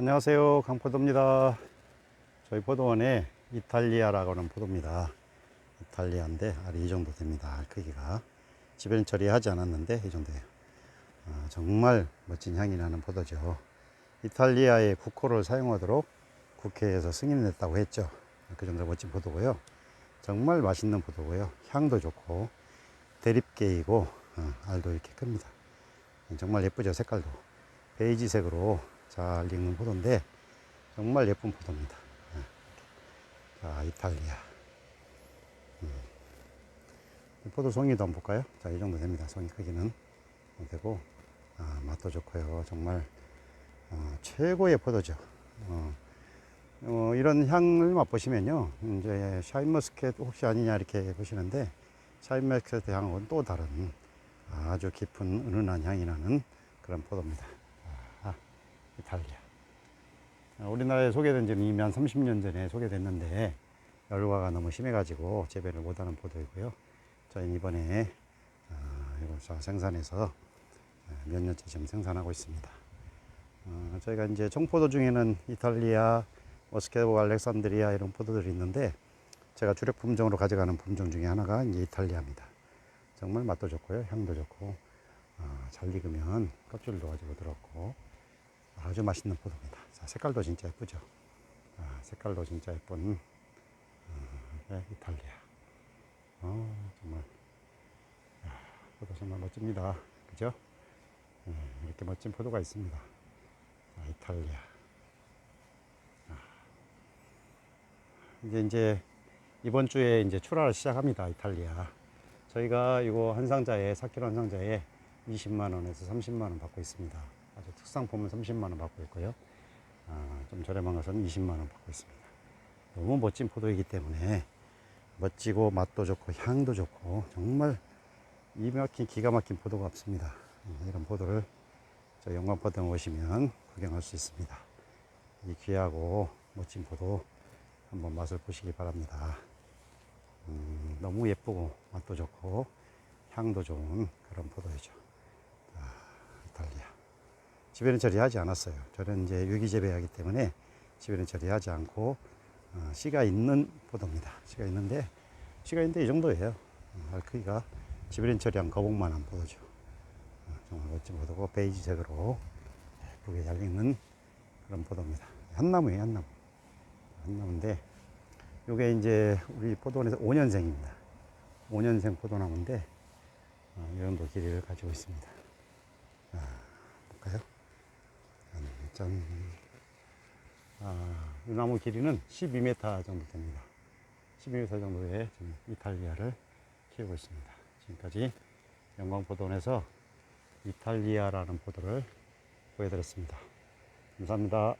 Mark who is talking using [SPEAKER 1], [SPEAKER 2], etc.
[SPEAKER 1] 안녕하세요. 강포도입니다. 저희 포도원에 이탈리아라고 하는 포도입니다. 이탈리아인데 알이 이 정도 됩니다. 알 크기가. 지변 처리하지 않았는데 이 정도예요. 아, 정말 멋진 향이 나는 포도죠. 이탈리아의 국호를 사용하도록 국회에서 승인했다고 했죠. 그 정도 멋진 포도고요. 정말 맛있는 포도고요. 향도 좋고 대립계이고 어, 알도 이렇게 큽니다. 정말 예쁘죠 색깔도 베이지색으로 잘 익는 포도인데 정말 예쁜 포도입니다. 예. 자 이탈리아 음. 이 포도 송이도 한번 볼까요? 자 이 정도 됩니다. 송이 크기는 되고 아, 맛도 좋고요. 정말 어, 최고의 포도죠. 어, 어, 이런 향을 맛보시면요. 이제 샤인머스켓 혹시 아니냐 이렇게 보시는데 샤인머스켓 향하고는 또 다른 아주 깊은 은은한 향이 나는 그런 포도입니다. 아, 이탈리아. 아, 우리나라에 소개된 지는 이미 한 30년 전에 소개됐는데 열과가 너무 심해가지고 재배를 못하는 포도이고요. 저희는 이번에 아, 이걸 다 생산해서 아, 몇 년째 지금 생산하고 있습니다. 어, 저희가 이제 청포도 중에는 이탈리아, 머스케보 알렉산드리아 이런 포도들이 있는데 제가 주력 품종으로 가져가는 품종 중에 하나가 이제 이탈리아입니다. 정말 맛도 좋고요, 향도 좋고 어, 잘 익으면 껍질도 아주 부드럽고 아주 맛있는 포도입니다. 자, 색깔도 진짜 예쁘죠. 아, 색깔도 진짜 예쁜 어, 네, 이탈리아. 어, 정말 야, 포도 정말 멋집니다. 그죠? 음, 이렇게 멋진 포도가 있습니다. 아, 이탈리아. 아. 이제 이제 이번 주에 이제 출하를 시작합니다. 이탈리아. 저희가 이거 한 상자에 4kg 한 상자에 20만 원에서 30만 원 받고 있습니다. 아주 특상품은 30만 원 받고 있고요. 아, 좀 저렴한 것은 20만 원 받고 있습니다. 너무 멋진 포도이기 때문에 멋지고 맛도 좋고 향도 좋고 정말 이 막힌 기가 막힌 포도가 없습니다. 음, 이런 포도를 저 영광포도에 오시면 구경할 수 있습니다. 이 귀하고 멋진 포도 한번 맛을 보시기 바랍니다. 음, 너무 예쁘고 맛도 좋고 향도 좋은 그런 포도이죠. 집에는 처리하지 않았어요. 저는 이제 유기재배하기 때문에 집에는 처리하지 않고 어, 씨가 있는 포도입니다. 씨가 있는데 씨가 있는데 이 정도예요. 어, 알 크기가 집에는 처리한 거북만한 포도죠. 어, 정말 멋진 포도고 베이지색으로 예쁘게 잘 익는 그런 포도입니다. 한나무예요, 한나무. 한나무인데 요게 이제 우리 포도원에서 5년생입니다. 5년생 포도나무인데 어, 이 정도 길이를 가지고 있습니다. 자, 볼까요? 짠, 짠. 아, 이 나무 길이는 12m 정도 됩니다. 12m 정도의 이탈리아를 키우고 있습니다. 지금까지 영광포도원에서 이탈리아라는 포도를 보여드렸습니다. 감사합니다.